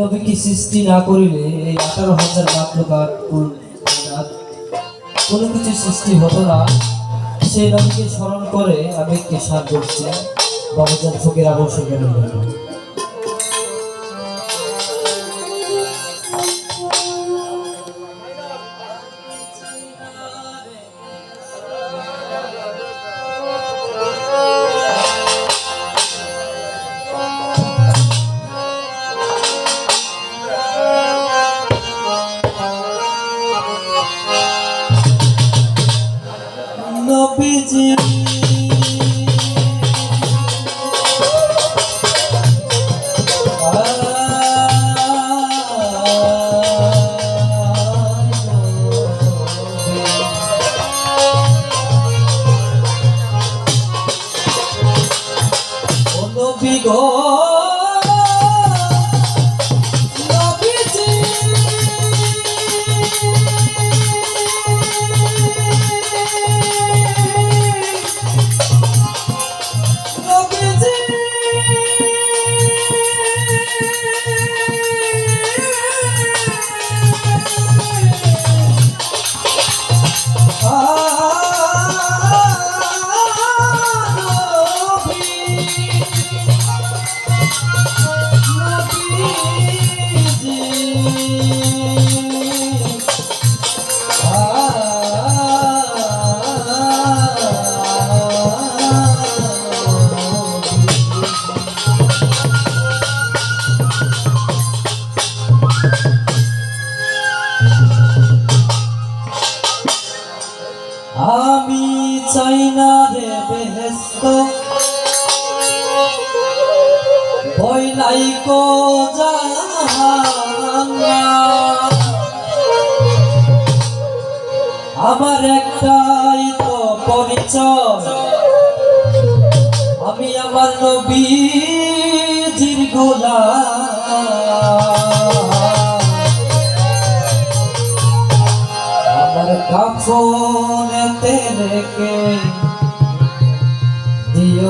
নবীকে সৃষ্টি না করিলে এই আঠারো হাজার মাত্রকার কোনো কিছু সৃষ্টি হতো না। সেই নবীকে স্মরণ করে আবেগকে সার করছে। বাবুজান ফকির আবশ্যক নবীজি। go মস্ত আমার একটাই তো পরিচয়। আমি আমার নবীজির গোলাম।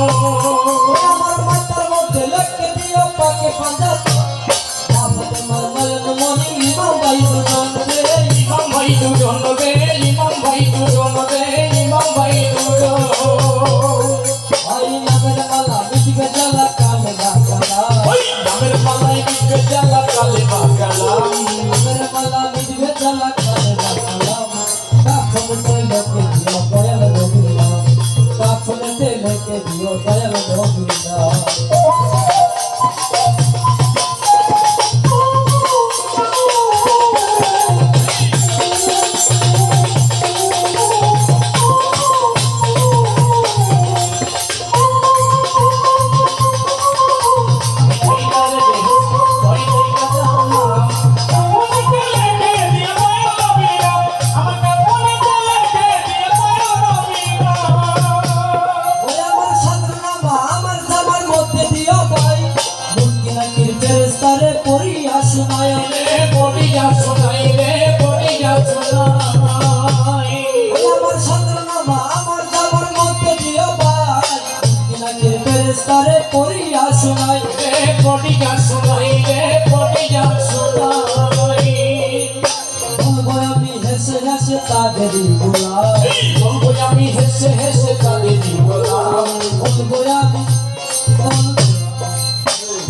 Oh মধুরা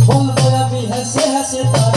বলবো আমি হাসে হাসে তা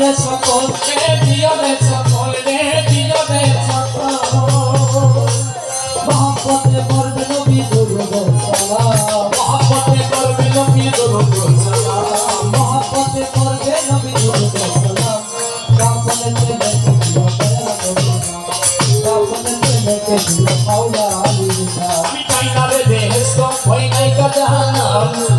রে সকল রে দিও রে সকল রে দিও রে সকল মহব্বতে করবে নবী দুরুদ সালাম। মহব্বতে করবে নবী দুরুদ সালাম। মহব্বতে করবে নবী দুরুদ সালাম। কাফলে তে দেখে দিও পায়া কাফলে তে দেখে দিও পাওলা আমি চাই না রে বেহেশত হই নাই কা জাহান্নাম।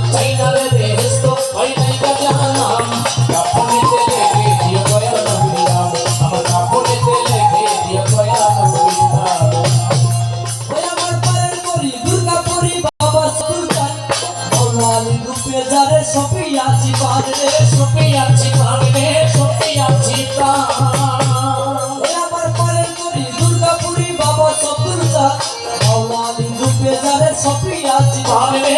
সপিয়াছি পারে সপিয়াছি পারে সপিয়াছি আমার পারে করি দুর্গাপুরি বাবা সপুরসা ভগবানী রূপে যারে সপিয়াছি পারে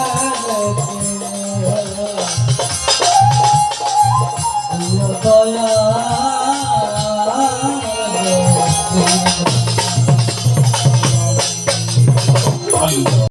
Yeah.